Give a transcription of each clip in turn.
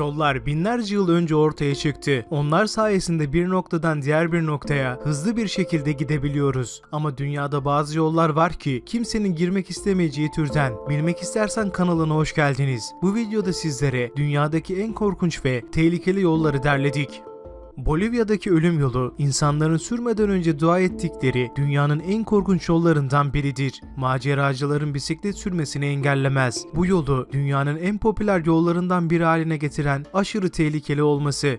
Yollar binlerce yıl önce ortaya çıktı. Onlar sayesinde bir noktadan diğer bir noktaya hızlı bir şekilde gidebiliyoruz. Ama dünyada bazı yollar var ki kimsenin girmek istemeyeceği türden. Bilmek istersen kanalına hoş geldiniz. Bu videoda sizlere dünyadaki en korkunç ve tehlikeli yolları derledik. Bolivya'daki ölüm yolu, insanların sürmeden önce dua ettikleri dünyanın en korkunç yollarından biridir. Maceracıların bisiklet sürmesini engellemez. Bu yolu dünyanın en popüler yollarından biri haline getiren aşırı tehlikeli olması.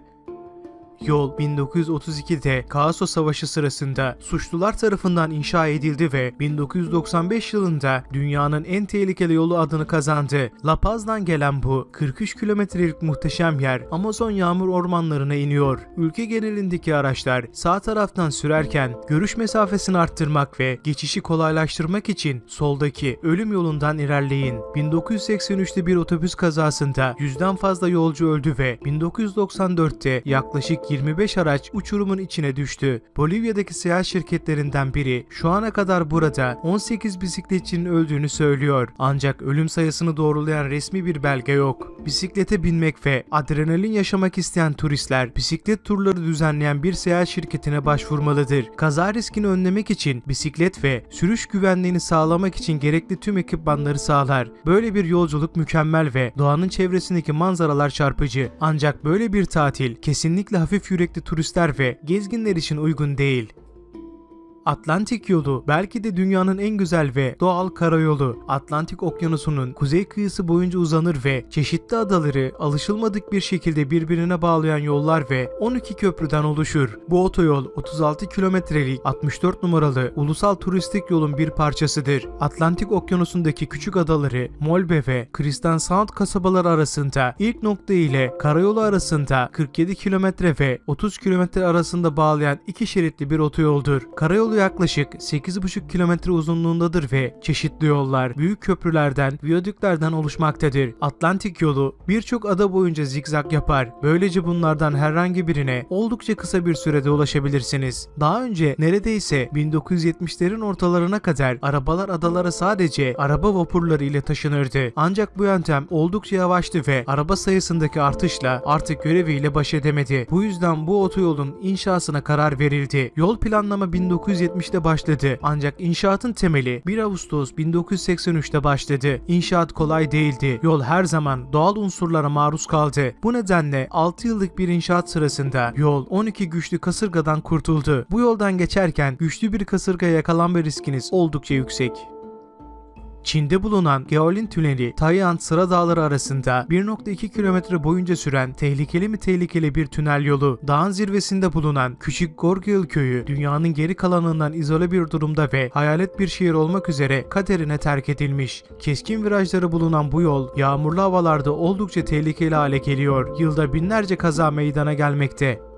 Yol 1932'de Kaso Savaşı sırasında suçlular tarafından inşa edildi ve 1995 yılında dünyanın en tehlikeli yolu adını kazandı. La Paz'dan gelen bu 43 kilometrelik muhteşem yer Amazon yağmur ormanlarına iniyor. Ülke genelindeki araçlar sağ taraftan sürerken görüş mesafesini arttırmak ve geçişi kolaylaştırmak için soldaki ölüm yolundan ilerleyin. 1983'te bir otobüs kazasında yüzden fazla yolcu öldü ve 1994'te yaklaşık 25 araç uçurumun içine düştü. Bolivya'daki seyahat şirketlerinden biri şu ana kadar burada 18 bisikletçinin öldüğünü söylüyor. Ancak ölüm sayısını doğrulayan resmi bir belge yok. Bisiklete binmek ve adrenalin yaşamak isteyen turistler bisiklet turları düzenleyen bir seyahat şirketine başvurmalıdır. Kaza riskini önlemek için bisiklet ve sürüş güvenliğini sağlamak için gerekli tüm ekipmanları sağlar. Böyle bir yolculuk mükemmel ve doğanın çevresindeki manzaralar çarpıcı. Ancak böyle bir tatil kesinlikle hafif yürekli turistler ve gezginler için uygun değil. Atlantik yolu belki de dünyanın en güzel ve doğal karayolu. Atlantik Okyanusu'nun kuzey kıyısı boyunca uzanır ve çeşitli adaları alışılmadık bir şekilde birbirine bağlayan yollar ve 12 köprüden oluşur. Bu otoyol 36 kilometrelik 64 numaralı ulusal turistik yolun bir parçasıdır. Atlantik Okyanusu'ndaki küçük adaları Molbe ve Kristiansand kasabalar arasında ilk nokta ile karayolu arasında 47 kilometre ve 30 kilometre arasında bağlayan iki şeritli bir otoyoldur. Karayolu yaklaşık 8,5 kilometre uzunluğundadır ve çeşitli yollar, büyük köprülerden, viyadüklerden oluşmaktadır. Atlantik yolu birçok ada boyunca zigzag yapar. Böylece bunlardan herhangi birine oldukça kısa bir sürede ulaşabilirsiniz. Daha önce neredeyse 1970'lerin ortalarına kadar arabalar adalara sadece araba vapurları ile taşınırdı. Ancak bu yöntem oldukça yavaştı ve araba sayısındaki artışla artık göreviyle baş edemedi. Bu yüzden bu otoyolun inşasına karar verildi. Yol planlama 1970'te başladı ancak inşaatın temeli 1 Ağustos 1983'te başladı. İnşaat kolay değildi. Yol her zaman doğal unsurlara maruz kaldı. Bu nedenle 6 yıllık bir inşaat sırasında yol 12 güçlü kasırgadan kurtuldu. Bu yoldan geçerken güçlü bir kasırgaya yakalanma riskiniz oldukça yüksek. Çin'de bulunan Geolin Tüneli, Tayland Sıra Dağları arasında 1.2 kilometre boyunca süren tehlikeli mi tehlikeli bir tünel yolu. Dağın zirvesinde bulunan küçük Gorgil köyü dünyanın geri kalanından izole bir durumda ve hayalet bir şehir olmak üzere kaderine terk edilmiş. Keskin virajları bulunan bu yol yağmurlu havalarda oldukça tehlikeli hale geliyor. Yılda binlerce kaza meydana gelmekte.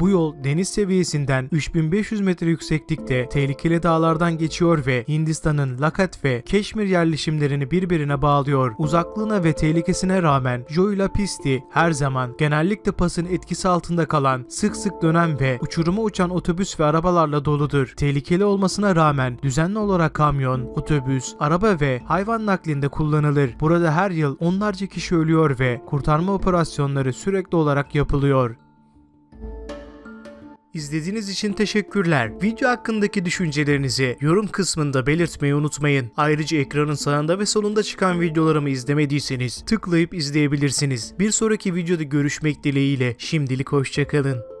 Bu yol deniz seviyesinden 3500 metre yükseklikte tehlikeli dağlardan geçiyor ve Hindistan'ın Lakat ve Keşmir yerleşimlerini birbirine bağlıyor. Uzaklığına ve tehlikesine rağmen Joyla Pisti her zaman genellikle pasın etkisi altında kalan, sık sık dönen ve uçuruma uçan otobüs ve arabalarla doludur. Tehlikeli olmasına rağmen düzenli olarak kamyon, otobüs, araba ve hayvan naklinde kullanılır. Burada her yıl onlarca kişi ölüyor ve kurtarma operasyonları sürekli olarak yapılıyor. İzlediğiniz için teşekkürler. Video hakkındaki düşüncelerinizi yorum kısmında belirtmeyi unutmayın. Ayrıca ekranın sağında ve solunda çıkan videolarımı izlemediyseniz tıklayıp izleyebilirsiniz. Bir sonraki videoda görüşmek dileğiyle şimdilik hoşçakalın.